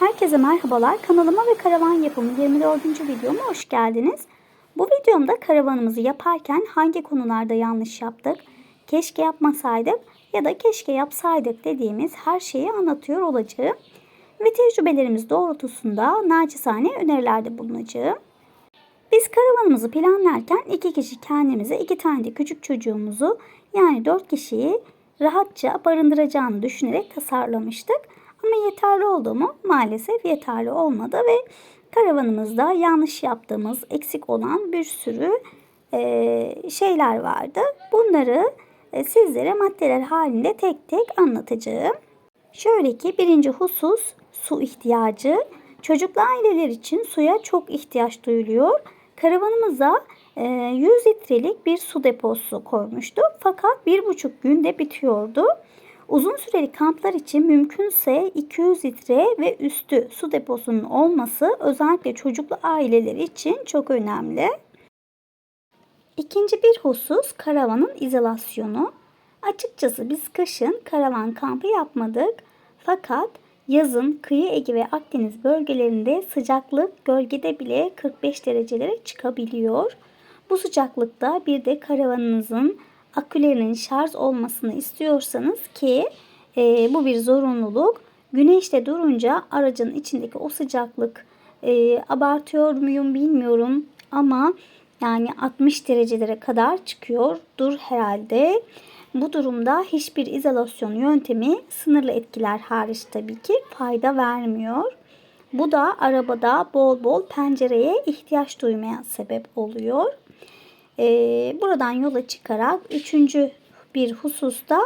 Herkese merhabalar. Kanalıma ve karavan yapımı 24. videoma hoş geldiniz. Bu videomda karavanımızı yaparken hangi konularda yanlış yaptık, keşke yapmasaydık ya da keşke yapsaydık dediğimiz her şeyi anlatıyor olacağım. Ve tecrübelerimiz doğrultusunda naçizane önerilerde bulunacağım. Biz karavanımızı planlarken iki kişi kendimize iki tane de küçük çocuğumuzu yani dört kişiyi rahatça barındıracağını düşünerek tasarlamıştık. Ama yeterli oldu mu? Maalesef yeterli olmadı ve karavanımızda yanlış yaptığımız, eksik olan bir sürü e, şeyler vardı. Bunları e, sizlere maddeler halinde tek tek anlatacağım. Şöyle ki birinci husus su ihtiyacı. Çocuklu aileler için suya çok ihtiyaç duyuluyor. Karavanımıza e, 100 litrelik bir su deposu koymuştuk. Fakat bir buçuk günde bitiyordu. Uzun süreli kamplar için mümkünse 200 litre ve üstü su deposunun olması özellikle çocuklu aileler için çok önemli. İkinci bir husus karavanın izolasyonu. Açıkçası biz kışın karavan kampı yapmadık. Fakat yazın kıyı Ege ve Akdeniz bölgelerinde sıcaklık gölgede bile 45 derecelere çıkabiliyor. Bu sıcaklıkta bir de karavanınızın akülerinin şarj olmasını istiyorsanız ki e, bu bir zorunluluk. Güneşte durunca aracın içindeki o sıcaklık e, abartıyor muyum bilmiyorum ama yani 60 derecelere kadar çıkıyordur herhalde. Bu durumda hiçbir izolasyon yöntemi sınırlı etkiler hariç tabii ki fayda vermiyor. Bu da arabada bol bol pencereye ihtiyaç duymaya sebep oluyor. Ee, buradan yola çıkarak üçüncü bir hususta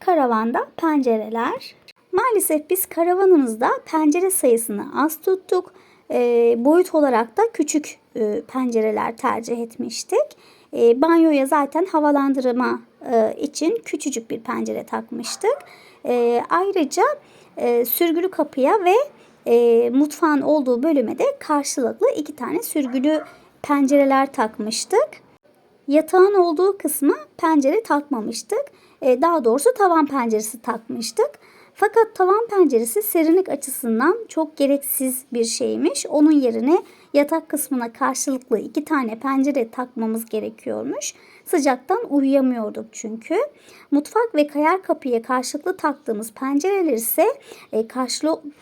karavanda pencereler. Maalesef biz karavanımızda pencere sayısını az tuttuk. E, boyut olarak da küçük e, pencereler tercih etmiştik. E, banyoya zaten havalandırma e, için küçücük bir pencere takmıştık. E, ayrıca e, sürgülü kapıya ve e, mutfağın olduğu bölüme de karşılıklı iki tane sürgülü pencereler takmıştık. Yatağın olduğu kısmı pencere takmamıştık. E, daha doğrusu tavan penceresi takmıştık. Fakat tavan penceresi serinlik açısından çok gereksiz bir şeymiş. Onun yerine yatak kısmına karşılıklı iki tane pencere takmamız gerekiyormuş. Sıcaktan uyuyamıyorduk çünkü. Mutfak ve kayar kapıya karşılıklı taktığımız pencereler ise e,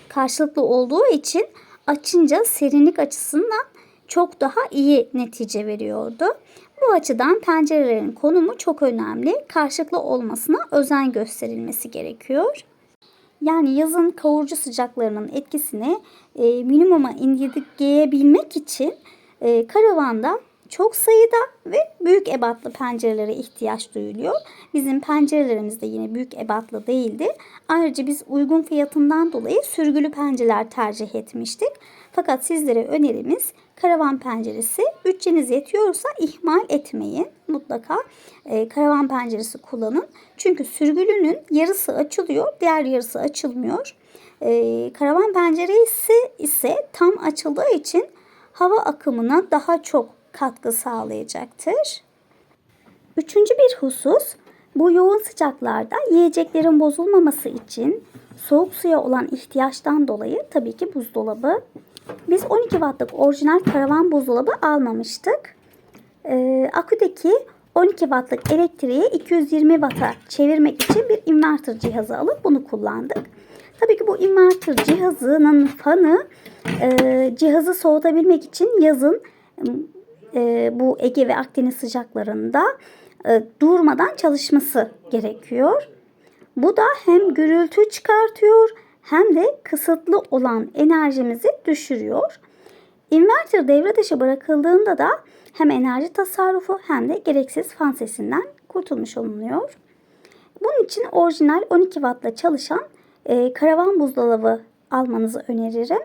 karşılıklı olduğu için açınca serinlik açısından çok daha iyi netice veriyordu. Bu açıdan pencerelerin konumu çok önemli. Karşılıklı olmasına özen gösterilmesi gerekiyor. Yani yazın kavurucu sıcaklarının etkisini e, minimuma indirgeyebilmek için e, karavanda çok sayıda ve büyük ebatlı pencerelere ihtiyaç duyuluyor. Bizim pencerelerimiz de yine büyük ebatlı değildi. Ayrıca biz uygun fiyatından dolayı sürgülü pencereler tercih etmiştik. Fakat sizlere önerimiz karavan penceresi. Bütçeniz yetiyorsa ihmal etmeyin. Mutlaka e, karavan penceresi kullanın. Çünkü sürgülünün yarısı açılıyor, diğer yarısı açılmıyor. E, karavan penceresi ise tam açıldığı için hava akımına daha çok katkı sağlayacaktır. Üçüncü bir husus bu yoğun sıcaklarda yiyeceklerin bozulmaması için soğuk suya olan ihtiyaçtan dolayı tabii ki buzdolabı. Biz 12 wattlık orijinal karavan buzdolabı almamıştık. Ee, aküdeki 12 wattlık elektriği 220 watt'a çevirmek için bir inverter cihazı alıp bunu kullandık. Tabii ki bu inverter cihazının fanı e, cihazı soğutabilmek için yazın e, bu Ege ve Akdeniz sıcaklarında e, durmadan çalışması gerekiyor. Bu da hem gürültü çıkartıyor hem de kısıtlı olan enerjimizi düşürüyor. Inverter devre dışı bırakıldığında da hem enerji tasarrufu hem de gereksiz fan sesinden kurtulmuş olunuyor. Bunun için orijinal 12 wattla çalışan e, karavan buzdolabı almanızı öneririm.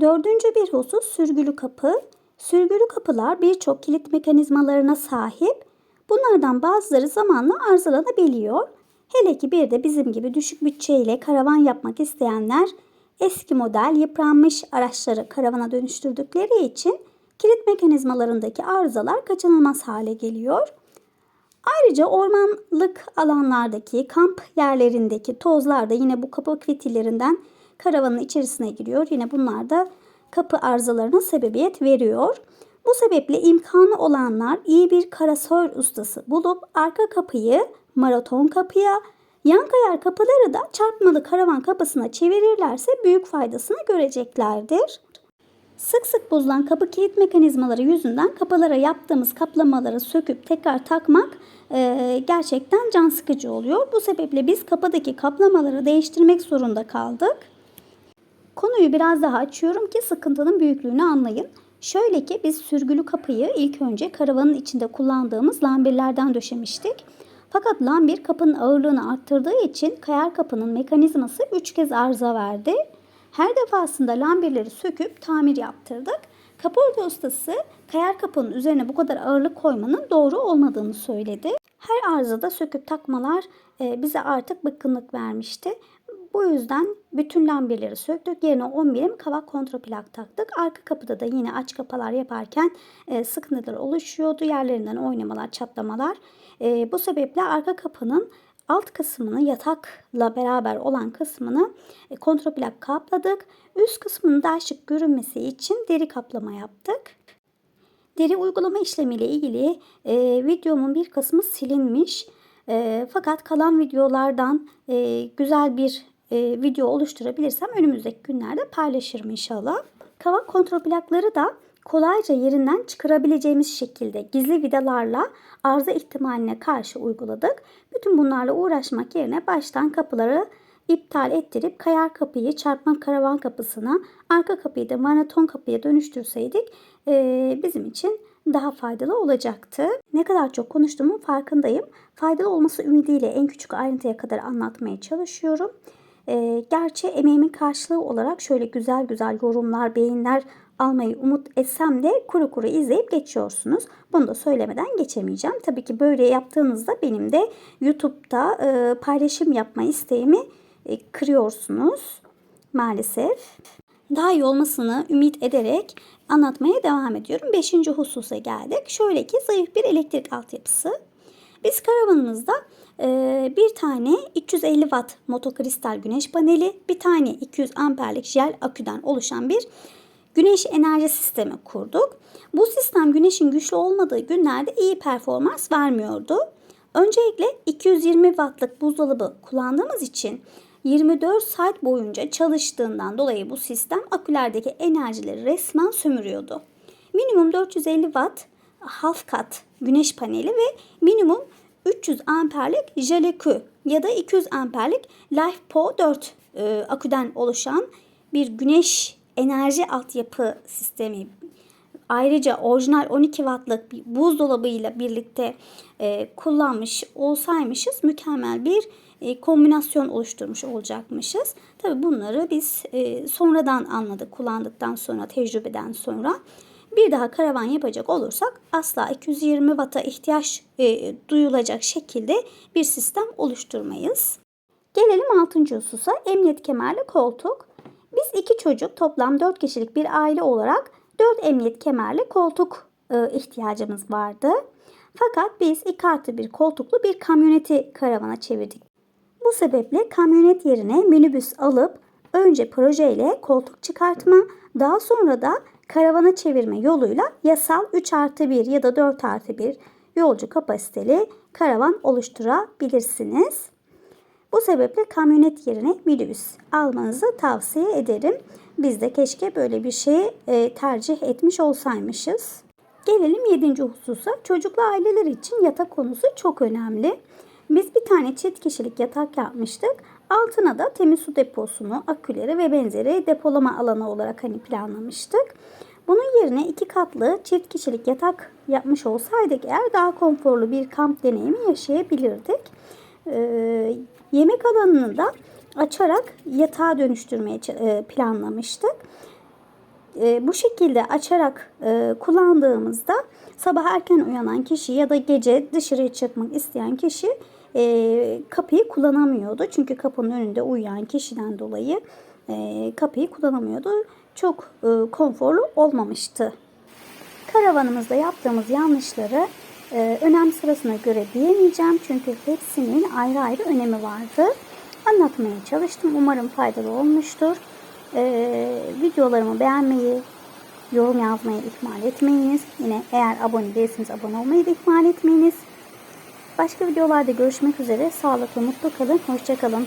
Dördüncü bir husus sürgülü kapı. Sürgülü kapılar birçok kilit mekanizmalarına sahip. Bunlardan bazıları zamanla arızalanabiliyor. Hele ki bir de bizim gibi düşük bütçeyle karavan yapmak isteyenler eski model yıpranmış araçları karavana dönüştürdükleri için kilit mekanizmalarındaki arızalar kaçınılmaz hale geliyor. Ayrıca ormanlık alanlardaki kamp yerlerindeki tozlar da yine bu kapı fitillerinden karavanın içerisine giriyor. Yine bunlar da kapı arızalarına sebebiyet veriyor. Bu sebeple imkanı olanlar iyi bir karasör ustası bulup arka kapıyı maraton kapıya, yan kayar kapıları da çarpmalı karavan kapısına çevirirlerse büyük faydasını göreceklerdir. Sık sık bozulan kapı kilit mekanizmaları yüzünden kapılara yaptığımız kaplamaları söküp tekrar takmak e, gerçekten can sıkıcı oluyor. Bu sebeple biz kapıdaki kaplamaları değiştirmek zorunda kaldık. Konuyu biraz daha açıyorum ki sıkıntının büyüklüğünü anlayın. Şöyle ki biz sürgülü kapıyı ilk önce karavanın içinde kullandığımız lambirlerden döşemiştik. Fakat lambir kapının ağırlığını arttırdığı için kayar kapının mekanizması 3 kez arıza verdi. Her defasında lambirleri söküp tamir yaptırdık. Kaporta ustası kayar kapının üzerine bu kadar ağırlık koymanın doğru olmadığını söyledi. Her arızada söküp takmalar e, bize artık bıkkınlık vermişti. Bu yüzden bütün lambirleri söktük. Yerine 10 birim kavak kontraplak taktık. Arka kapıda da yine aç kapalar yaparken e, sıkıntılar oluşuyordu. Yerlerinden oynamalar, çatlamalar. E, bu sebeple arka kapının alt kısmını yatakla beraber olan kısmını e, kontraplak kapladık. Üst kısmının daha şık görünmesi için deri kaplama yaptık. Deri uygulama işlemiyle ilgili e, videomun bir kısmı silinmiş. E, fakat kalan videolardan e, güzel bir e, video oluşturabilirsem önümüzdeki günlerde paylaşırım inşallah. Kavak kontrol plakları da kolayca yerinden çıkarabileceğimiz şekilde gizli vidalarla arıza ihtimaline karşı uyguladık. Bütün bunlarla uğraşmak yerine baştan kapıları iptal ettirip kayar kapıyı çarpma karavan kapısına, arka kapıyı da maraton kapıya dönüştürseydik e, bizim için daha faydalı olacaktı. Ne kadar çok konuştuğumun farkındayım. Faydalı olması ümidiyle en küçük ayrıntıya kadar anlatmaya çalışıyorum. E, gerçi emeğimin karşılığı olarak şöyle güzel güzel yorumlar, beğeniler almayı umut etsem de kuru kuru izleyip geçiyorsunuz. Bunu da söylemeden geçemeyeceğim. Tabii ki böyle yaptığınızda benim de YouTube'da e, paylaşım yapma isteğimi e, kırıyorsunuz maalesef. Daha iyi olmasını ümit ederek anlatmaya devam ediyorum. Beşinci hususa geldik. Şöyle ki zayıf bir elektrik altyapısı. Biz karavanımızda e, bir tane 350 watt motokristal güneş paneli, bir tane 200 amperlik jel aküden oluşan bir güneş enerji sistemi kurduk. Bu sistem güneşin güçlü olmadığı günlerde iyi performans vermiyordu. Öncelikle 220 wattlık buzdolabı kullandığımız için 24 saat boyunca çalıştığından dolayı bu sistem akülerdeki enerjileri resmen sömürüyordu. Minimum 450 watt half kat güneş paneli ve minimum 300 amperlik jelekü ya da 200 amperlik LifePo 4 e, aküden oluşan bir güneş enerji altyapı sistemi ayrıca orijinal 12 wattlık bir buzdolabıyla birlikte e, kullanmış olsaymışız mükemmel bir e, kombinasyon oluşturmuş olacakmışız. Tabi bunları biz e, sonradan anladık kullandıktan sonra tecrübeden sonra. Bir daha karavan yapacak olursak asla 220 Watt'a ihtiyaç e, duyulacak şekilde bir sistem oluşturmayız. Gelelim 6. hususa emniyet kemerli koltuk. Biz iki çocuk toplam 4 kişilik bir aile olarak 4 emniyet kemerli koltuk e, ihtiyacımız vardı. Fakat biz iki artı bir koltuklu bir kamyoneti karavana çevirdik. Bu sebeple kamyonet yerine minibüs alıp önce projeyle koltuk çıkartma daha sonra da karavana çevirme yoluyla yasal 3 artı 1 ya da 4 artı 1 yolcu kapasiteli karavan oluşturabilirsiniz. Bu sebeple kamyonet yerine minibüs almanızı tavsiye ederim. Biz de keşke böyle bir şeyi e, tercih etmiş olsaymışız. Gelelim 7. hususa. Çocuklu aileler için yatak konusu çok önemli. Biz bir tane çift kişilik yatak yapmıştık. Altına da temiz su deposunu, aküleri ve benzeri depolama alanı olarak hani planlamıştık. Bunun yerine iki katlı çift kişilik yatak yapmış olsaydık eğer daha konforlu bir kamp deneyimi yaşayabilirdik. Ee, yemek alanını da açarak yatağa dönüştürmeye e, planlamıştık. E, bu şekilde açarak e, kullandığımızda sabah erken uyanan kişi ya da gece dışarıya çıkmak isteyen kişi e, kapıyı kullanamıyordu. Çünkü kapının önünde uyuyan kişiden dolayı e, kapıyı kullanamıyordu. Çok e, konforlu olmamıştı. Karavanımızda yaptığımız yanlışları e, önem sırasına göre diyemeyeceğim. Çünkü hepsinin ayrı ayrı önemi vardı. anlatmaya çalıştım. Umarım faydalı olmuştur. Ee, videolarımı beğenmeyi, yorum yazmayı ihmal etmeyiniz. Yine eğer abone değilseniz abone olmayı da ihmal etmeyiniz. Başka videolarda görüşmek üzere. Sağlıklı, mutlu kalın. Hoşçakalın.